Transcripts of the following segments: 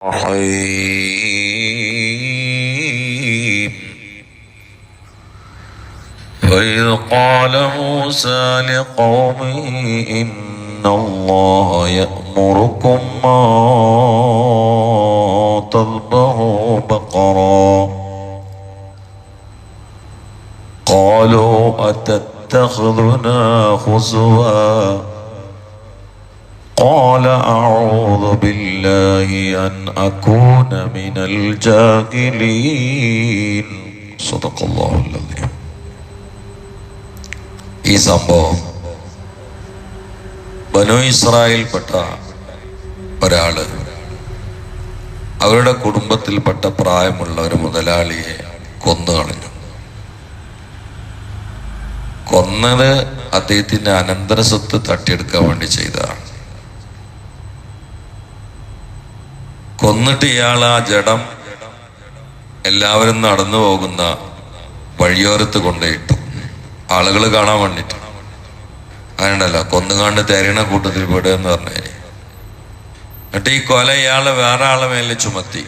الرحيم. وإذ قال موسى لقومه إن الله يأمركم أن تذبحوا بقرا. قالوا أتتخذنا خزوا قال أعوذ بالله أن أكون من الجاهلين صدق الله العظيم ഈ സംഭവം ബനു ഇസ്രായേൽപ്പെട്ട ഒരാള് അവരുടെ കുടുംബത്തിൽപ്പെട്ട പ്രായമുള്ള ഒരു മുതലാളിയെ കൊന്നു കളഞ്ഞു കൊന്നത് അദ്ദേഹത്തിന്റെ അനന്തര സ്വത്ത് തട്ടിയെടുക്കാൻ വേണ്ടി ചെയ്തതാണ് കൊന്നിട്ട് ഇയാൾ ആ ജഡം എല്ലാവരും നടന്നു പോകുന്ന വഴിയോരത്ത് കൊണ്ടുപോയിട്ടു. ആളുകൾ കാണാൻ വേണ്ടിട്ട് അങ്ങനെയുണ്ടല്ലോ. കൊന്നുകാണ്ട് തെരയണ കൂട്ടത്തിൽ പെടുക എന്ന് പറഞ്ഞു എന്നിട്ട് ഈ കൊല ഇയാളെ വേറെ ആളെ മേലെ ചുമത്തി.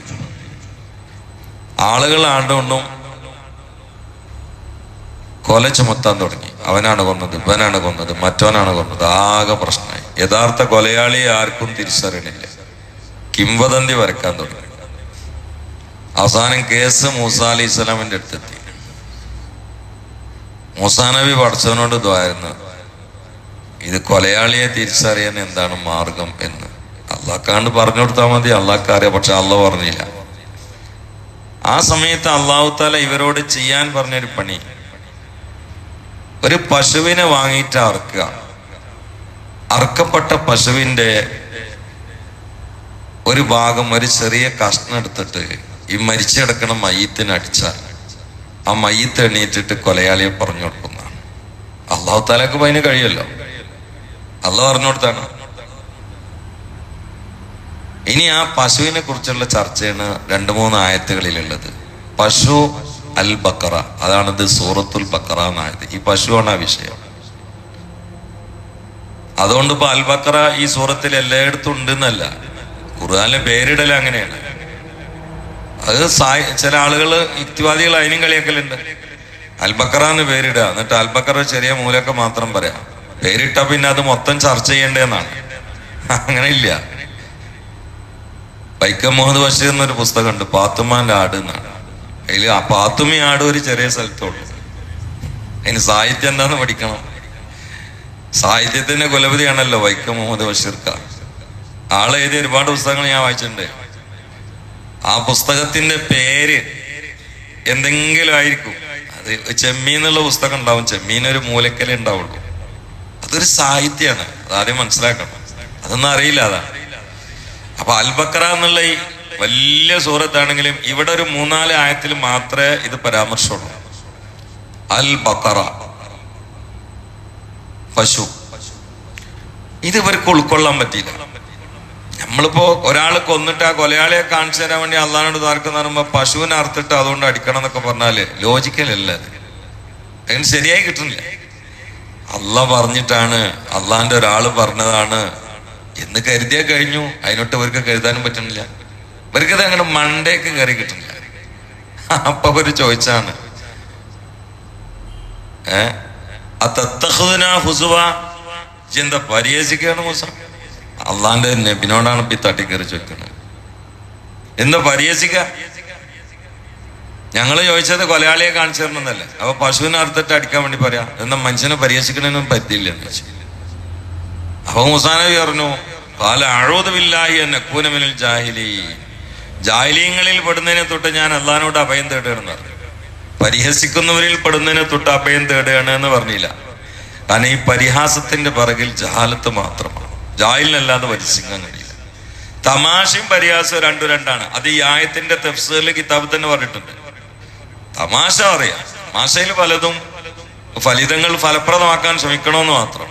ആളുകൾ ആണ്ടുകൊണ്ടും കൊല ചുമത്താൻ തുടങ്ങി. അവനാണ് കൊന്നത് ഇവനാണ് കൊന്നത് മറ്റവനാണ് കൊന്നത്. ആകെ പ്രശ്നമായി. യഥാർത്ഥ കൊലയാളി ആർക്കും തിരിച്ചറിയണില്ല. കിംവദന്തി വരക്കാൻ തുടങ്ങി. അവസാനം കേസ് മൂസ അലി ഇസ്ലാമിന്റെ അടുത്തെത്തി. മൂസാ നബി പഠിച്ചവനോട് ദ്വാരുന്നു ഇത് കൊലയാളിയെ തിരിച്ചറിയാൻ എന്താണ് മാർഗം എന്ന്. അള്ളാഹ്ക്കാണ്ട് പറഞ്ഞു കൊടുത്താൽ മതി അള്ളാഹ്ക്കറിയാം പക്ഷെ അള്ള പറഞ്ഞില്ല. ആ സമയത്ത് അള്ളാഹു താല ഇവരോട് ചെയ്യാൻ പറഞ്ഞൊരു പണി. ഒരു പശുവിനെ വാങ്ങിയിട്ട് അറക്കുക. അറക്കപ്പെട്ട പശുവിന്റെ ഒരു ഭാഗം ഒരു ചെറിയ കഷ്ണം എടുത്തിട്ട് ഈ മരിച്ചു കിടക്കണ മയ്യത്തിന് ആ മയ്യത്ത് എണീറ്റിട്ട് കൊലയാളിയെ പറഞ്ഞു കൊടുക്കുന്നതാണ് അള്ളാഹു താലാക്ക് അതിന് കഴിയല്ലോ. അള്ളാഹ് പറഞ്ഞു കൊടുത്താണ്. ഇനി ആ പശുവിനെ കുറിച്ചുള്ള ചർച്ചയാണ് രണ്ട് മൂന്ന് ആയത്തുകളിലുള്ളത്. പശു അൽ ബക്കറ അതാണിത് സൂറത്തുൽ ബക്കറ എന്നായത്. ഈ പശുവാണ് ആ വിഷയം. അതുകൊണ്ട് ഇപ്പൊ അൽ ബക്കറ ഈ സൂറത്തിൽ എല്ലായിടത്തും ഉണ്ടെന്നല്ല. ഖുർആാനിലെ പേരിടൽ അങ്ങനെയാണ്. അത് സായി ചില ആളുകൾ യുക്തിവാദികൾ അതിനും കളിയാക്കലുണ്ട്. അൽബക്കറ എന്ന് പേരിടുക. എന്നിട്ട് അൽബക്കറ ചെറിയ മൂലൊക്കെ മാത്രം പറയാം. പേരിട്ട പിന്നെ അത് മൊത്തം ചർച്ച ചെയ്യേണ്ടതെന്നാണ്. അങ്ങനെ ഇല്ല. വൈക്കം മുഹമ്മദ് ബഷീർ എന്നൊരു പുസ്തകമുണ്ട് പാത്തുമാന്റെ ആട് എന്നാണ്. അതിൽ ആ പാത്തുമി ആട് ഒരു ചെറിയ സ്ഥലത്തുള്ളൂ അതിന് സാഹിത്യം എന്താന്ന് പഠിക്കണം. സാഹിത്യത്തിന്റെ കുലപതിയാണല്ലോ വൈക്കം മുഹമ്മദ് ബഷീർക്ക ആളെ എഴുതിയ ഒരുപാട് പുസ്തകങ്ങൾ ഞാൻ വായിച്ചിട്ടുണ്ട്. ആ പുസ്തകത്തിന്റെ പേര് എന്തെങ്കിലും ആയിരിക്കും. അത് ചെമ്മീൻ എന്നുള്ള പുസ്തകം ഉണ്ടാവും. ചെമ്മീൻ ഒരു മൂലക്കലേ ഉണ്ടാവുള്ളൂ. അതൊരു സാഹിത്യമാണ്. അതാദ്യം മനസ്സിലാക്കണം. അതൊന്നും അറിയില്ല അതാ. അപ്പൊ അൽബക്ര എന്നുള്ള ഈ വലിയ സൂറത്താണെങ്കിലും ഇവിടെ ഒരു മൂന്നാൽ ആയത്തിൽ മാത്രമേ ഇത് പരാമർശമുള്ളൂ. അൽ ബക്കറ പശു. ഇത് ഇവർക്ക് ഉൾക്കൊള്ളാൻ പറ്റിയില്ല. നമ്മളിപ്പോ ഒരാൾ കൊന്നിട്ട് ആ കൊലയാളിയെ കാണിച്ചു തരാൻ വേണ്ടി അള്ളാനോട് താർക്കെന്ന് പറയുമ്പോ പശുവിനെ അറുത്തിട്ട് അതുകൊണ്ട് അടിക്കണം എന്നൊക്കെ പറഞ്ഞാൽ ലോജിക്കലല്ല അത്. അതിന് ശരിയായി കിട്ടുന്നില്ല. അല്ല പറഞ്ഞിട്ടാണ് അള്ളാന്റെ ഒരാൾ പറഞ്ഞതാണ് എന്ന് കരുതിയാൽ കഴിഞ്ഞു. അതിനൊട്ട് ഇവർക്ക് കരുതാനും പറ്റുന്നില്ല. ഇവർക്കത് അങ്ങനെ മണ്ടേക്ക് കയറി കിട്ടുന്നില്ല. അപ്പൊ അവർ ചോദിച്ചാണ് ഏ? അത്തഹുദന ഹുസുവ? എന്താ പരിഹസിക്കുകയാണ് മുസ? അള്ളാന്റെ നബിനോടാണ് ഇപ്പൊ ഈ തട്ടിക്കറി ചോദിക്കുന്നത്. എന്താ പരിഹസിക്ക? ഞങ്ങൾ ചോദിച്ചത് കൊലയാളിയെ കാണിച്ചു തരണമെന്നല്ലേ അപ്പൊ പശുവിനെ അറുത്തിട്ട് അടിക്കാൻ വേണ്ടി പറയാ എന്നാ മനുഷ്യനെ പരിഹസിക്കണേനും പറ്റില്ല എന്ന് അപ്പൊ മുസാനബി പറഞ്ഞു കാല അഴുതമില്ലായി എന്നെ കൂനമിനിൽ ജാഹിലി ജാഹിലീങ്ങളിൽ പെടുന്നതിനെ തൊട്ട് ഞാൻ അള്ളഹാനോട് അഭയം തേടുകയാണ് പരിഹസിക്കുന്നവരിൽ പെടുന്നതിനെ തൊട്ട് അഭയം തേടുകയാണ് എന്ന് പറഞ്ഞില്ല. കാരണം ഈ പരിഹാസത്തിന്റെ പിറകിൽ ജഹാലത്ത് മാത്രമാണ്. ജാഹിലിനല്ലാതെ പരിഹസിക്കാൻ കഴിയില്ല. തമാശയും പരിഹാസവും രണ്ടു രണ്ടാണ്. അത് ഈ ആയത്തിന്റെ തെഫ്സീൽ കിതാബ് തന്നെ പറഞ്ഞിട്ടുണ്ട്. തമാശ അറിയാം. തമാശയിൽ പലതും ഫലിതങ്ങൾ ഫലപ്രദമാക്കാൻ ശ്രമിക്കണമെന്ന് മാത്രം.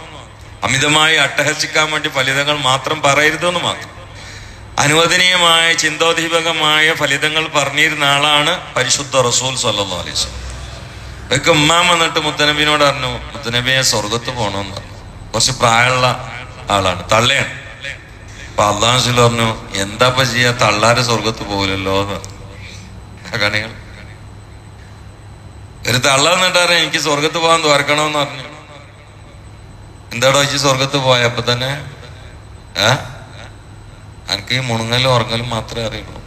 അമിതമായി അട്ടഹസിക്കാൻ വേണ്ടി ഫലിതങ്ങൾ മാത്രം പറയരുതെന്ന് മാത്രം. അനുവദനീയമായ ചിന്തോദീപകമായ ഫലിതങ്ങൾ പറഞ്ഞിരുന്ന ആളാണ് പരിശുദ്ധ റസൂൽ സല്ലാ അലൈസ് ഒക്കെ വന്നിട്ട് മുത്തനബിനോട് പറഞ്ഞു മുത്തനബിയെ സ്വർഗത്ത് പോകണമെന്ന് പറഞ്ഞു. കുറച്ച് പ്രായമുള്ള ആളാണ്. തള്ളയാണ്. അപ്പൊ അള്ളാഹുസിൽ പറഞ്ഞു എന്താപ്പ ചെയ്യാ? തള്ളാര് സ്വർഗത്ത് പോകില്ലല്ലോ കണികൾ ഒരു തള്ള എന്നിട്ടാറ് എനിക്ക് സ്വർഗത്ത് പോകാൻ തോർക്കണമെന്ന് പറഞ്ഞു. എന്താടോ വെച്ച് സ്വർഗത്ത് പോയ? അപ്പൊ തന്നെ ഏ? എനിക്ക് ഈ മുണങ്ങലും ഉറങ്ങലും മാത്രമേ അറിയുള്ളൂ.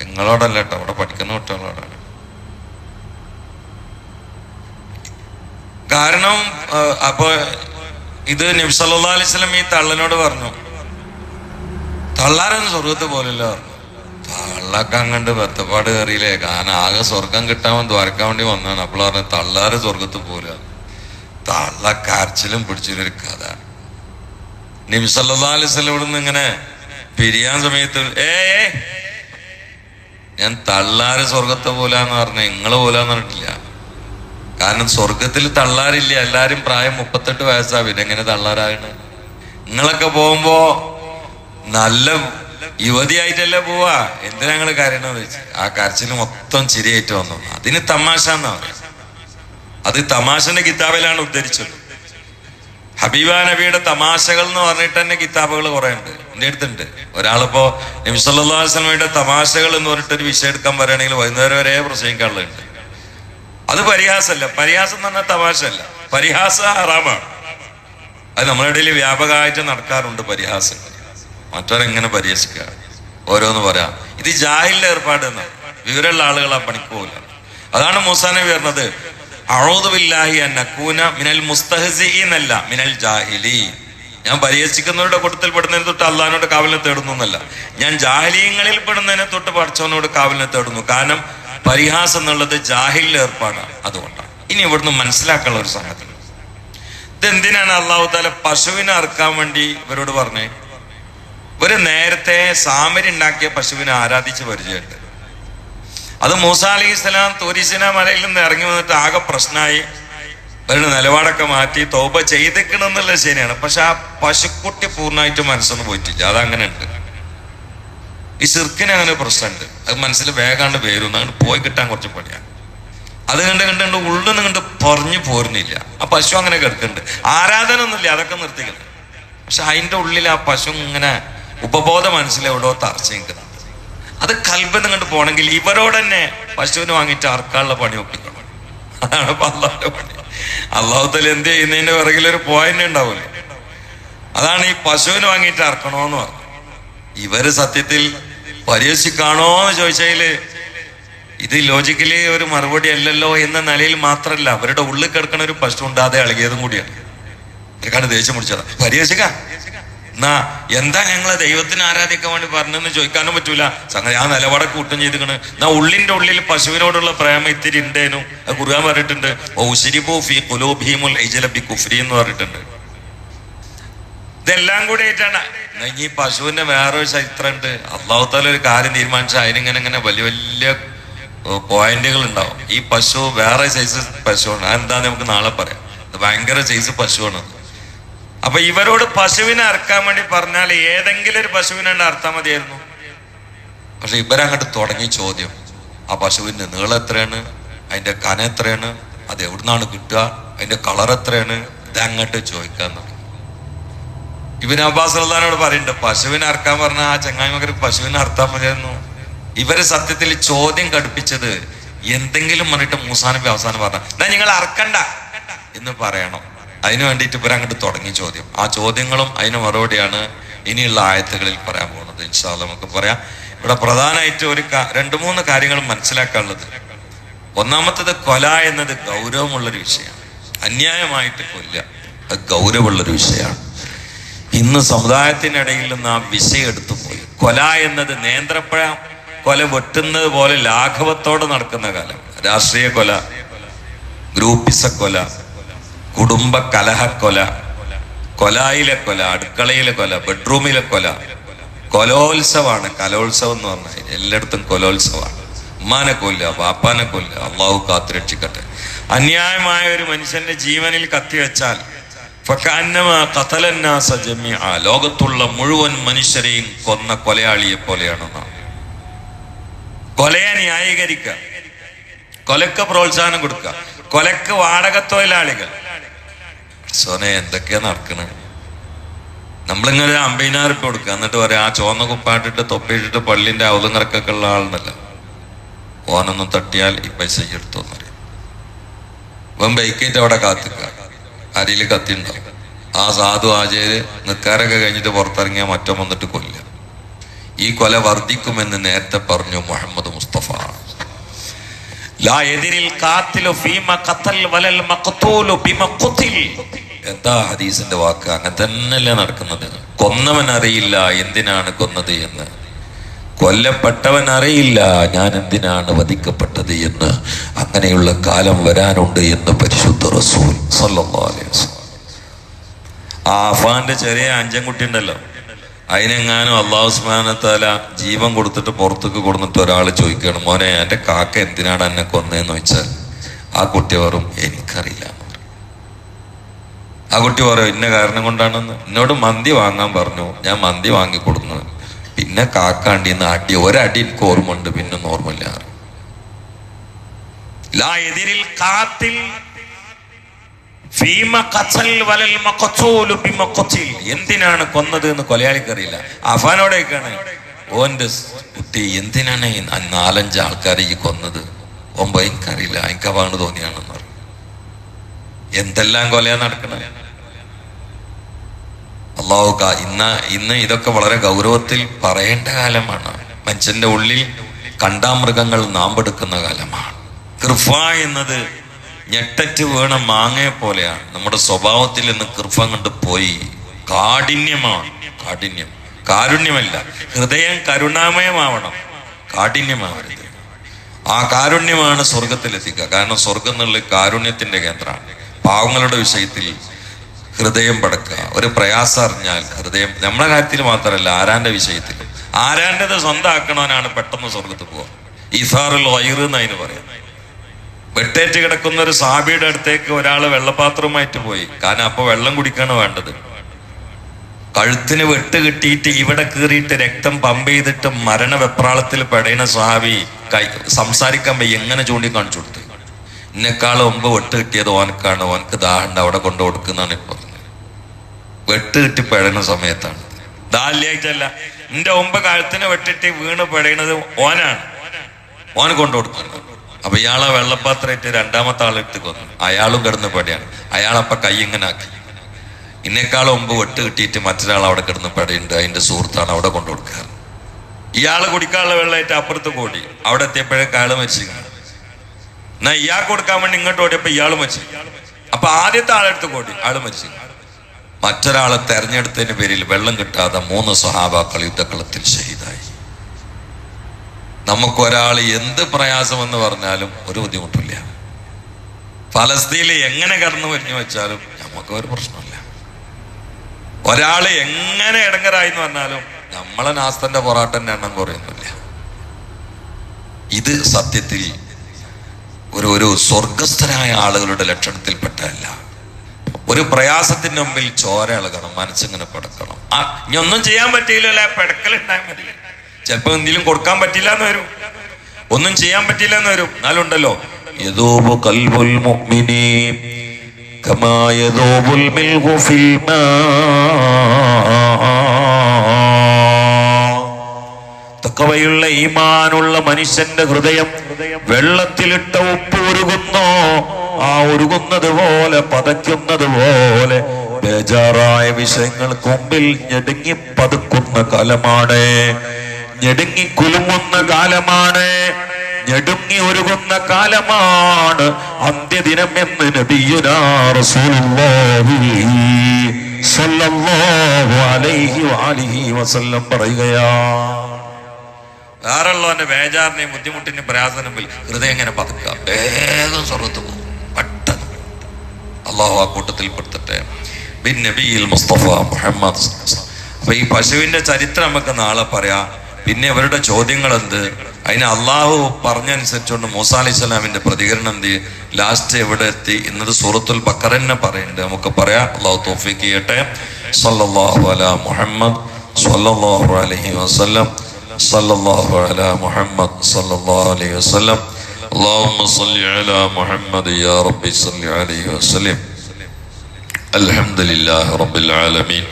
നിങ്ങളോടല്ല കേട്ടോ അവിടെ പഠിക്കുന്ന കുട്ടികളോടാണ്. കാരണം അപ്പോൾ അപ്പൊ ഇത് നബ്സല്ലാ അലൈഹി സ്വലം ഈ തള്ളനോട് പറഞ്ഞു. തള്ളാരൊന്നും സ്വർഗത്ത് പോലല്ലോ. തള്ളൊക്കെ അങ്ങണ്ട് ബത്തപ്പാട് കയറിയില്ലേ? കാരണം ആകെ സ്വർഗം കിട്ടാൻ ദ്വാരക്കാൻ വേണ്ടി വന്നാണ് അപ്പോൾ പറഞ്ഞു തള്ളാർ സ്വർഗത്ത് പോല തള്ള കരച്ചിലും പിടിച്ചിലും ഒരു കഥ. നിമിസല്ലാ അലൈഹി സ്വലം നിന്ന് ഇങ്ങനെ പിരിയാൻ സമയത്ത് ഏ ഞാൻ തള്ളാറ് സ്വർഗത്തെ പോലാന്ന് പറഞ്ഞു നിങ്ങൾ പോലാന്ന് പറഞ്ഞിട്ടില്ല. കാരണം സ്വർഗത്തിൽ തള്ളാറില്ല എല്ലാരും പ്രായം മുപ്പത്തെട്ട് വയസ്സാ പിന്നെ എങ്ങനെ തള്ളാറാണ് നിങ്ങളൊക്കെ പോകുമ്പോ നല്ല യുവതിയായിട്ടല്ലേ പോവാ? എന്തിനാ ഞങ്ങൾ കരയണമെന്ന് വെച്ച്? ആ കരച്ചിൽ മൊത്തം ചിരിയായിട്ട് വന്നു. അതിന് തമാശ എന്നാ അത് തമാശന്റെ കിതാബിലാണ് ഉദ്ധരിച്ചത്. ഹബീബ നബിയുടെ തമാശകൾ എന്ന് പറഞ്ഞിട്ട് തന്നെ കിതാബുകൾ കുറെ ഉണ്ട്. എന്റെ അടുത്തുണ്ട്. ഒരാളിപ്പോ നബിസല്ലാസ്ലമയുടെ തമാശകൾ എന്ന് പറഞ്ഞിട്ട് ഒരു വിഷയം എടുക്കാൻ പറയുകയാണെങ്കിൽ വൈകുന്നേരം വരെ പ്രസംഗിക്കാനുള്ളത് അത് പരിഹാസമല്ല പരിഹാസം എന്ന് പറഞ്ഞാൽ തമാശല്ല പരിഹാസ ഹറാമാണ്. അത് നമ്മുടെ ഇടയിൽ വ്യാപകമായിട്ട് നടക്കാറുണ്ട് പരിഹാസം. മറ്റവരെങ്ങനെ പരിഹസിക്കുക? ഓരോന്ന് പറയാം. ഇത് ജാഹിലിന്റെ ഏർപ്പാട് എന്നാണ് വിവരമുള്ള ആളുകൾ ആ പണിക്ക് പോകില്ല അതാണ് മൂസാനെ പറഞ്ഞത്. അഴോതുബില്ലാഹി അന്നക്കൂന മിനൽ മുസ്തഹസിന്നല്ല മിനൽ ജാഹിലി ഞാൻ പരിഹസിക്കുന്നവരുടെ കൂട്ടത്തിൽ പെടുന്നതിന് തൊട്ട് അള്ളഹാനോട് കാവലിനെ തേടുന്നു എന്നല്ല. ഞാൻ ജാഹിലീങ്ങളിൽ പെടുന്നതിനെ തൊട്ട് പഠിച്ചവനോട് കാവലിനെ തേടുന്നു. കാരണം പരിഹാസം എന്നുള്ളത് ജാഹിലിന്റെ ഏർപ്പാടാണ്. അതുകൊണ്ടാണ്. ഇനി ഇവിടുന്ന് മനസ്സിലാക്കാനുള്ള ഒരു സംഗതി. ഇതെന്തിനാണ് അള്ളാഹു താല പശുവിനെ അറുക്കാൻ വേണ്ടി ഇവരോട് പറഞ്ഞേ? ഇവർ നേരത്തെ സാമരി ഉണ്ടാക്കിയ പശുവിനെ ആരാധിച്ച് പരിചയമുണ്ട്. അത് മൂസ അലി ഇസ്ലാം തുരിശിന മലയിൽ നിന്ന് ഇറങ്ങി വന്നിട്ട് ആകെ പ്രശ്നമായി. അവരുടെ നിലപാടൊക്കെ മാറ്റി തോപ ചെയ്തിക്കണമെന്നുള്ള ശരിയാണ്. പക്ഷെ ആ പശുക്കുട്ടി പൂർണമായിട്ട് മനസ്സൊന്നും പോയിട്ടില്ല. അതങ്ങനെ ഉണ്ട് ഈ സിർക്കിന് അങ്ങനെ പ്രശ്നമുണ്ട്. അത് മനസ്സിൽ വേഗാണ്ട് വരും. അങ്ങോട്ട് പോയി കിട്ടാൻ കുറച്ച് പണിയാണ് അത് കണ്ട് കണ്ട് കണ്ട് ഉള്ളിൽ കണ്ട് പറഞ്ഞു പോരുന്നില്ല. ആ പശു അങ്ങനെ കിടക്കുന്നുണ്ട്. ആരാധന ഒന്നുമില്ല അതൊക്കെ നിർത്തിക്കണം. പക്ഷെ അതിന്റെ ഉള്ളിൽ ആ പശു ഇങ്ങനെ ഉപബോധ മനസ്സിലെവിടോ തറച്ചു നിൽക്കുന്നത് അത് കൽബന്ന് കണ്ട് പോകണമെങ്കിൽ ഇവരോട് തന്നെ പശുവിന് വാങ്ങിയിട്ട് അർക്കാനുള്ള പണി ഒപ്പിക്കണം. അതാണ് അള്ളാഹുടെ പണി. അള്ളാഹുത്തൽ എന്ത് ചെയ്യുന്നതിന്റെ പിറകിൽ ഒരു പോയിന്റ് ഉണ്ടാവില്ലേ അതാണ് ഈ പശുവിന് വാങ്ങിയിട്ട് അറക്കണോന്ന് പറഞ്ഞു ഇവർ സത്യത്തിൽ പരിഹസിക്കാണോ എന്ന് ചോദിച്ചാൽ ഇത് ലോജിക്കലി ഒരു മറുപടി അല്ലല്ലോ എന്ന നിലയിൽ മാത്രമല്ല അവരുടെ ഉള്ളിൽ കിടക്കണ ഒരു പ്രശ്നം ഉണ്ടാതെ അളകിയതും കൂടിയാണ്. എനിക്കാണ് ദേഷ്യം മുടിച്ചത് പരിഹസിക്ക എന്നാ എന്താ ഞങ്ങളെ ദൈവത്തിന് ആരാധിക്കാൻ വേണ്ടി പറഞ്ഞെന്ന് ചോദിക്കാനും പറ്റൂല. സംഗതി ആ നിലപാടൊക്കെ കൂട്ടം ചെയ്തിക്കണ് എന്നാ ഉള്ളിന്റെ ഉള്ളിൽ പശുവിനോടുള്ള പ്രേമം ഇത്തിരി ഉണ്ടേനു അത് കുറുകാൻ പറഞ്ഞിട്ടുണ്ട്. ഔശരിബു ഫി കുലോ ഭീമുൽ ബി കുഫ്രി എന്ന് പറഞ്ഞിട്ടുണ്ട്. ഇതെല്ലാം കൂടി ഈ പശുവിന്റെ വേറൊരു ചരിത്രമുണ്ട്. അള്ളാഹുത്താല ഒരു കാര്യം തീരുമാനിച്ച അതിനിങ്ങനെ ഇങ്ങനെ വലിയ വലിയ പോയിന്റുകൾ ഉണ്ടാവും ഈ പശു വേറെ സൈസ് പശുവാണ്. അതെന്താന്ന് നമുക്ക് നാളെ പറയാം. ഭയങ്കര സൈസ് പശുവാണ്. അപ്പൊ ഇവരോട് പശുവിനെ അറക്കാൻ വേണ്ടി പറഞ്ഞാൽ ഏതെങ്കിലും ഒരു പശുവിനെ അർത്ഥം മതിയായിരുന്നു? പക്ഷെ ഇവരങ്ങോട്ട് തുടങ്ങി ചോദ്യം ആ പശുവിന്റെ നീളം എത്രയാണ്? അതിന്റെ കന എത്രയാണ്? അത് എവിടുന്നാണ് കിട്ടുക? അതിന്റെ കളർ എത്രയാണ്? ഇത് അങ്ങോട്ട് ചോദിക്കാൻ തുടങ്ങി ഇവൻ അബ്ബാസ് അള്ളഹാനോട് പറയുന്നുണ്ട് പശുവിനെ അറക്കാൻ പറഞ്ഞ ആ ചങ്ങായിമകർ പശുവിനെ അർത്താൻ മതിയായിരുന്നു. ഇവർ സത്യത്തിൽ ചോദ്യം കടുപ്പിച്ചത് എന്തെങ്കിലും പറഞ്ഞിട്ട് മൂസാനബി അവസാനം പറഞ്ഞ എന്നാ നിങ്ങൾ അറക്കണ്ട എന്ന് പറയണം. അതിനു വേണ്ടിയിട്ട് ഇവർ അങ്ങോട്ട് തുടങ്ങി ചോദ്യം. ആ ചോദ്യങ്ങളും അതിന് മറുപടിയാണ് ഇനിയുള്ള ആയത്തുകളിൽ പറയാൻ പോകുന്നത്. ഇൻഷാല്ല നമുക്ക് പറയാം. ഇവിടെ പ്രധാനമായിട്ട് ഒരു രണ്ട് മൂന്ന് കാര്യങ്ങൾ മനസ്സിലാക്കാനുള്ളത്. ഒന്നാമത്തത് കൊല എന്നത് ഗൗരവമുള്ളൊരു വിഷയമാണ്. അന്യായമായിട്ട് കൊല്ല. അത് ഗൗരവമുള്ളൊരു വിഷയമാണ്. ഇന്ന് സമുദായത്തിനിടയിൽ നിന്ന് ആ വിഷയം എടുത്തു പോയി. കൊല എന്നത് നേന്ത്രപ്പഴ കൊല വെട്ടുന്നത് പോലെ ലാഘവത്തോടെ നടക്കുന്ന കാലം. രാഷ്ട്രീയ കൊല ഗ്രൂപ്പിസ കൊല കുടുംബ കലഹക്കൊല കൊലായിലെ കൊല അടുക്കളയിലെ കൊല ബെഡ്റൂമിലെ കൊല. കൊലോത്സവമാണ്. കലോത്സവം എന്ന് പറഞ്ഞാൽ എല്ലായിടത്തും കൊലോത്സവമാണ്. ഉമ്മാനെ കൊല്ല വാപ്പാനെ കൊല്ല അള്ളാഹു കാത്തുരക്ഷിക്കട്ടെ. അന്യായമായ ഒരു മനുഷ്യന്റെ ജീവനിൽ കത്തിവെച്ചാൽ. ലോകത്തുള്ള മുഴുവൻ മനുഷ്യരെയും കൊന്ന കൊലയാളിയെ പോലെയാണെന്നാണ് കൊലയെ ന്യായീകരിക്കുക. കൊലക്ക് പ്രോത്സാഹനം കൊടുക്കുക. കൊലക്ക് വാടക തൊഴിലാളികൾ. സോനെ എന്തൊക്കെയാ നടക്കണേ? നമ്മളിങ്ങനെ ഉറുപ്പ്യ കൊടുക്കുക. എന്നിട്ട് പറയാം ആ ചുവന്ന കുപ്പാട്ടിട്ട് തൊപ്പിയിട്ടിട്ട് പള്ളിന്റെ ഔതങ്ങറക്കൊക്കെ ഉള്ള ആളെന്നല്ല. ഓനൊന്നും തട്ടിയാൽ ഈ പൈസ എടുത്തോന്നറിയാം ഇവൻ ബൈക്കേറ്റ് അവിടെ കാത്തിക്കുക. അരിയിൽ കത്തിയുണ്ടാവും ആ സാധു ആചാര് നിൽക്കാരൊക്കെ കഴിഞ്ഞിട്ട് പുറത്തിറങ്ങിയാൽ മറ്റോ വന്നിട്ട് കൊല്ല ഈ കൊല വർദ്ധിക്കുമെന്ന് നേരത്തെ പറഞ്ഞു മുഹമ്മദ് മുസ്തഫ. ലാ എതിരിൽ കാത്തിലു ഫീമ ഖത്തൽ വലൽ മഖ്തൂലു ബിമ ഖുതിൽ എന്താ ഹദീസിന്റെ വാക്ക്? അങ്ങനെ തന്നെയല്ലേ നടക്കുന്നത്. കൊന്നവൻ അറിയില്ല എന്തിനാണ് കൊന്നത് എന്ന്. കൊല്ലപ്പെട്ടവൻ അറിയില്ല ഞാൻ എന്തിനാണ് വധിക്കപ്പെട്ടത് എന്ന്. അങ്ങനെയുള്ള കാലം വരാനുണ്ട് എന്ന് റസൂൽ സല്ലല്ലാഹു അലൈഹി വസല്ലം. ആ ചെറിയ അഞ്ചൻകുട്ടി ഉണ്ടല്ലോ അതിനെങ്ങാനും അള്ളാഹു സ്മാനത്താല ജീവൻ കൊടുത്തിട്ട് പുറത്തേക്ക് കൊടുത്തിട്ട് ഒരാൾ ചോദിക്കണം മോനെ എന്റെ കാക്ക എന്തിനാണ് എന്നെ കൊന്നതെന്ന് വെച്ചാൽ ആ കുട്ടി പറയും എനിക്കറിയില്ല ആ കുട്ടി പറയും ഇന്ന കാരണം കൊണ്ടാണെന്ന്? എന്നോട് മന്തി വാങ്ങാൻ പറഞ്ഞു. ഞാൻ മന്തി വാങ്ങി കൊടുക്കുന്നു പിന്നെ കാക്കാണ്ടി നിന്ന് അടി ഒരടി എനിക്ക് ഓർമ്മ ഉണ്ട് പിന്നെ ഓർമ്മയില്ല കാത്തിൽ എന്തിനാണ് കൊന്നത് എന്ന് കൊലയാളിക്കറിയില്ല. അഫാനോടേക്കാണ്. ഓന്റെ കുട്ടി എന്തിനാണ് നാലഞ്ച് ആൾക്കാരെ ഈ കൊന്നത്? ഓമ്പോ എനിക്കറിയില്ല. എനിക്ക് അവാണ് തോന്നിയാണെന്ന് എന്തെല്ലാം കൊലയാ നടക്കണേ അള്ളാഹു ഇന്ന് ഇന്ന് ഇതൊക്കെ വളരെ ഗൗരവത്തിൽ പറയേണ്ട കാലമാണ്. മനുഷ്യന്റെ ഉള്ളിൽ കണ്ടാമൃഗങ്ങൾ നാമ്പെടുക്കുന്ന കാലമാണ്. കൃഫ എന്നത് ഞെട്ടറ്റ് വീണ മാങ്ങയെ പോലെയാണ്. നമ്മുടെ സ്വഭാവത്തിൽ നിന്ന് കൃപ കണ്ട് പോയി. കാഠിന്യമാണ്. കാഠിന്യം. കാരുണ്യമല്ല. ഹൃദയം കരുണാമയമാവണം. കാഠിന്യമാവരുത്. ആ കാരുണ്യമാണ് സ്വർഗത്തിലെത്തിക്കുക കാരണം സ്വർഗം എന്നുള്ള കാരുണ്യത്തിന്റെ കേന്ദ്രമാണ്. പാവങ്ങളുടെ വിഷയത്തിൽ ഹൃദയം പടക്കുക. ഒരു പ്രയാസം അറിഞ്ഞാൽ ഹൃദയം നമ്മുടെ കാര്യത്തിൽ മാത്രമല്ല ആരാന്റെ വിഷയത്തിൽ ആരാന്റെത് സ്വന്തമാക്കണവനാണ് പെട്ടെന്ന് സ്വർഗത്ത് പോവുക. ഇസാറുൽ വൈറ് എന്ന് അതിന് പറയാം വെട്ടേറ്റ് കിടക്കുന്ന ഒരു സാബിയുടെ അടുത്തേക്ക് ഒരാൾ വെള്ളപാത്രവുമായിട്ട് പോയി കാരണം അപ്പൊ വെള്ളം കുടിക്കാണ് വേണ്ടത്. കഴുത്തിന് വെട്ട് കിട്ടിയിട്ട് ഇവിടെ കീറിയിട്ട് രക്തം പമ്പ് ചെയ്തിട്ട് മരണ വെപ്രാളത്തിൽ പെടയണ സാബി കൈ സംസാരിക്കാൻ വയ്യ. എങ്ങനെ ചൂണ്ടിക്കാണിച്ചു കൊടുത്തു? എന്നെക്കാൾ മുമ്പ് വെട്ട് കിട്ടിയത് ഓനക്കാണ്. ഓനക്ക് ദാഹണ്ട് അവിടെ കൊണ്ടു കൊടുക്കുന്നതാണ് ഇപ്പൊ വെട്ട് കിട്ടി പെടണ സമയത്താണ്. ദാല്യായിട്ടല്ല എന്റെ മുമ്പ് കഴുത്തിന് വെട്ടിട്ട് വീണ് പെടയണത് ഓനാണ്. ഓന് കൊണ്ടു കൊടുക്കുന്നത് അപ്പൊ ഇയാളെ വെള്ളപ്പാത്രമായിട്ട് രണ്ടാമത്തെ ആളെടുത്ത് കൊന്നു. അയാളും കിടന്ന് പടയാണ്. അയാളപ്പ കൈ ഇങ്ങനെ ആക്കി. ഇന്നേക്കാളും മുമ്പ് വെട്ട് കിട്ടിയിട്ട് മറ്റൊരാൾ അവിടെ കിടന്ന് പടയുണ്ട്. അതിന്റെ സുഹൃത്താണ് അവിടെ കൊണ്ടു കൊടുക്കാറ് ഇയാൾ കുടിക്കാനുള്ള വെള്ളമായിട്ട് അപ്പുറത്ത് കൂടി. അവിടെ എത്തിയപ്പോഴേക്ക് അയാൾ മരിച്ചു എന്നാ ഇയാൾക്ക് കൊടുക്കാൻ വേണ്ടി ഇങ്ങോട്ട് ഓടിയപ്പോ ഇയാൾ മരിച്ചു അപ്പൊ ആദ്യത്തെ ആളെടുത്ത് കൂടി. ആൾ മരിച്ചു മറ്റൊരാളെ തെരഞ്ഞെടുത്തതിന് പേരിൽ വെള്ളം കിട്ടാതെ മൂന്ന് സ്വഹാബാക്കൾ യുദ്ധക്കളത്തിൽ ഷഹീദായി. നമുക്കൊരാൾ എന്ത് പ്രയാസമെന്ന് പറഞ്ഞാലും ഒരു ബുദ്ധിമുട്ടില്ല. ഫലസ്തീനിൽ എങ്ങനെ കടന്നു വരിഞ്ഞു വെച്ചാലും നമുക്ക് ഒരു പ്രശ്നമില്ല. ഒരാൾ എങ്ങനെ ഇടങ്ങരായി എന്ന് പറഞ്ഞാലും നമ്മളെ നാസ്തന്റെ പൊറാട്ടന്റെ എണ്ണം കുറയുന്നില്ല ഇത് സത്യത്തിൽ ഒരു ഒരു സ്വർഗസ്ഥരായ ആളുകളുടെ ലക്ഷണത്തിൽപ്പെട്ടതല്ല. ഒരു പ്രയാസത്തിന്റെ മുമ്പിൽ ചോര ഇളകണം മനസ്സിങ്ങനെ പടക്കണം ആ ഇനി ഒന്നും ചെയ്യാൻ പറ്റിയില്ലല്ലേ പിടക്കലുണ്ടായാൽ മതി. ചിലപ്പോ എന്തെങ്കിലും കൊടുക്കാൻ പറ്റില്ല എന്ന് വരും. ഒന്നും ചെയ്യാൻ പറ്റില്ല എന്ന് വരും. എന്നാലുണ്ടല്ലോ. യദൂബു കൽബുൽ കമാ മിൽഹു തക്കവയുള്ള ഈമാനുള്ള മനുഷ്യന്റെ ഹൃദയം വെള്ളത്തിലിട്ട ഉപ്പ് ഉരുകുന്നോ. ആ ഉരുകുന്നത് പോലെ പതയ്ക്കുന്നത് പോലെ ബേജാറായ വിഷയങ്ങൾക്ക് മുമ്പിൽ ഞെടുങ്ങി പതുക്കുന്ന കാലമാണ്. ഞെടുങ്ങി കുലുങ്ങുന്ന കാലമാണ്. ഞെടുങ്ങി ഒരുങ്ങുന്ന കാലമാണ്. അന്ത്യദിനം എന്ന് നബിയുരാ പറയുകയാ. വേറെയുള്ളവന്റെ ബേജാറിനെയും ബുദ്ധിമുട്ടിനെയും പ്രയാസത്തിനും മുമ്പിൽ ഹൃദയം ഇങ്ങനെ പതുക്കുക. വേഗം സ്വർഗത്ത് പോകും. പെട്ടെന്ന്. അള്ളാഹു ആ കൂട്ടത്തിൽ പെടുത്തട്ടെ. ബിൻ നബിയിൽ മുസ്തഫ മുഹമ്മദ്. അപ്പൊ ഈ പശുവിന്റെ ചരിത്രം നമുക്ക് നാളെ പറയാം. പിന്നെ അവരുടെ ചോദ്യങ്ങൾ എന്ത് അതിന് അള്ളാഹു പറഞ്ഞനുസരിച്ചുകൊണ്ട് മൂസ അലൈഹി സ്വലാമിന്റെ പ്രതികരണം എന്ത് ലാസ്റ്റ് എവിടെ എത്തി ഇന്നത് സൂറത്തുൽ ബക്കറന്നെ പറയുന്നുണ്ട് നമുക്ക് പറയാം അള്ളാഹു തോഫിക്ക് ചെയ്യട്ടെ സല്ലല്ലാഹു അലാ മുഹമ്മദ് സല്ലല്ലാഹു അലൈഹി വസല്ലം صلى الله على محمد صلى الله عليه وسلم اللهم صل على محمد يا رب صل عليه وسلم الحمد لله رب العالمين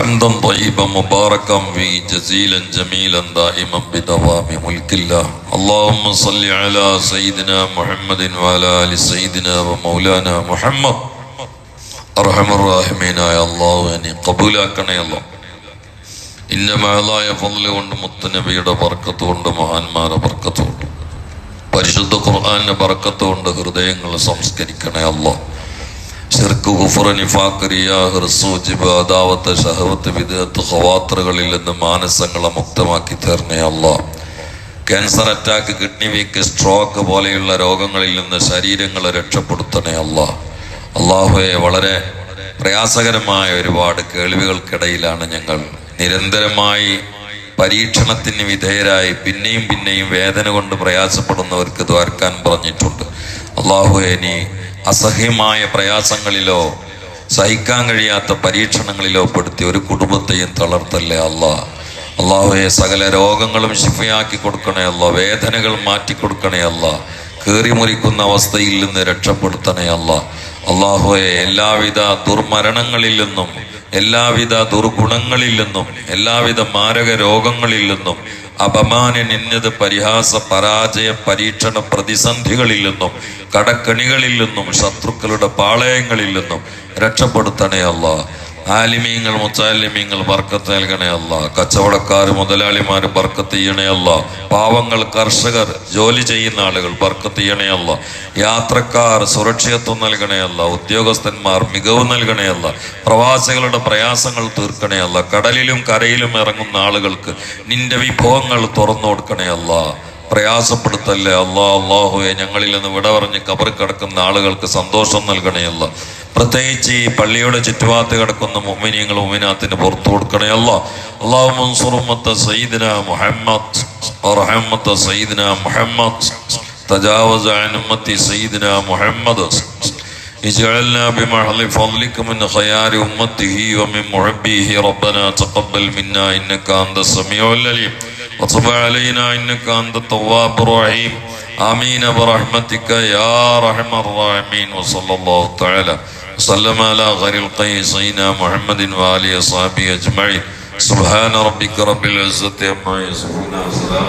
حمدا طيبا مباركا فيه جزيلا جميلا دائما بدوام ملك الله اللهم صل على سيدنا محمد وعلى آل سيدنا ومولانا محمد أرحم الراحمين يا الله يعني قبولاكنا يا الله ഇന്നമേളായ ഫضل കൊണ്ട് മുത്തനബിയുടെ ബർക്കത്ത് കൊണ്ട് മഹാന്മാരെ ബർക്കത്ത് കൊണ്ട് പരിശുദ്ധ ഖുർആാനിന്റെ ബർക്കത്ത് കൊണ്ട് ഹൃദയങ്ങൾ സംസ്കരിക്കണേ അള്ളാഹ് ഷിർക്ക് ഷഹവത്ത് നിന്ന് മാനസങ്ങളെ മുക്തമാക്കി അല്ലോ cancer attack kidney weak stroke പോലെയുള്ള രോഗങ്ങളിൽ നിന്ന് ശരീരങ്ങളെ രക്ഷപ്പെടുത്തണേ അള്ളാഹുയെ വളരെ പ്രയാസകരമായ ഒരുപാട് കേൾവികൾക്കിടയിലാണ് ഞങ്ങൾ നിരന്തരമായി പരീക്ഷണത്തിന് വിധേയരായി പിന്നെയും പിന്നെയും വേദന കൊണ്ട് പ്രയാസപ്പെടുന്നവർക്ക് ദ്വാരക്കാൻ പറഞ്ഞിട്ടുണ്ട്. അള്ളാഹുയെ നീ അസഹ്യമായ പ്രയാസങ്ങളിലോ സഹിക്കാൻ കഴിയാത്ത പരീക്ഷണങ്ങളിലോ പെടുത്തി ഒരു കുടുംബത്തെയും തളർത്തല്ലേ അല്ല അള്ളാഹുവെ സകല രോഗങ്ങളും ശിഫയാക്കി കൊടുക്കണേ അല്ല വേദനകൾ മാറ്റി കൊടുക്കണേ അല്ല കീറി മുറിക്കുന്ന അവസ്ഥയിൽ നിന്ന് രക്ഷപ്പെടുത്തണേ അല്ല അള്ളാഹുവെ എല്ലാവിധ ദുർമരണങ്ങളിൽ നിന്നും എല്ലാവിധ ദുർഗുണങ്ങളിൽ നിന്നും എല്ലാവിധ മാരക രോഗങ്ങളിൽ നിന്നും അപമാന നിന്നത് പരിഹാസ പരാജയ പരീക്ഷണ പ്രതിസന്ധികളിൽ നിന്നും കടക്കണികളിൽ നിന്നും ശത്രുക്കളുടെ പാളയങ്ങളിൽ നിന്നും രക്ഷപ്പെടുത്തണേ അല്ല ആലിമീങ്ങൾ മുത്താലിമീങ്ങൾ ബർക്കത്ത് നൽകണേ അല്ല. കച്ചവടക്കാർ മുതലാളിമാർ ബർക്കത്ത് ചെയ്യണേ അല്ല. പാവങ്ങൾ കർഷകർ ജോലി ചെയ്യുന്ന ആളുകൾ ബർക്കത്ത് ചെയ്യണേ അല്ല. യാത്രക്കാർ സുരക്ഷിതത്വം നൽകണേ അല്ല. ഉദ്യോഗസ്ഥന്മാർ മികവ് നൽകണേ അല്ല. പ്രവാസികളുടെ പ്രയാസങ്ങൾ തീർക്കണേ അല്ല. കടലിലും കരയിലും ഇറങ്ങുന്ന ആളുകൾക്ക് നിന്റെ വിഭവങ്ങൾ തുറന്നു കൊടുക്കണേ അല്ല. പ്രയാസപ്പെടുത്തല്ലേ? അല്ലാ അള്ളാഹുവെ ഞങ്ങളിൽ നിന്ന് വിട പറഞ്ഞ് കിടക്കുന്ന ആളുകൾക്ക് സന്തോഷം നൽകണേ അല്ല. പ്രത്യേകിച്ച് ഈ പള്ളിയുടെ ചുറ്റുഭാഗത്ത് കിടക്കുന്ന മുമ്മിനിയങ്ങൾ മുമിനാത്തിന് പുറത്തു കൊടുക്കണേ അല്ല അള്ളാഹു മൻസുറുമത്ത സയ്യിദിന മുഹമ്മദ് റഹമത്ത സയ്യിദിന മുഹമ്മദ് تجاوز عن أمتي سيدنا محمد اجعلنا بمحل فضلك من خيار أمته ومن محبيه ربنا تقبل منا إنك أنت السميع العليم وتب علينا إنك أنت التواب الرحيم آمين برحمتك يا أرحم الراحمين وصلى الله تعالى وسلم على غير القي سيدنا محمد وآله وصحبه أجمعين سبحان ربك رب العزة عما يصفون وسلام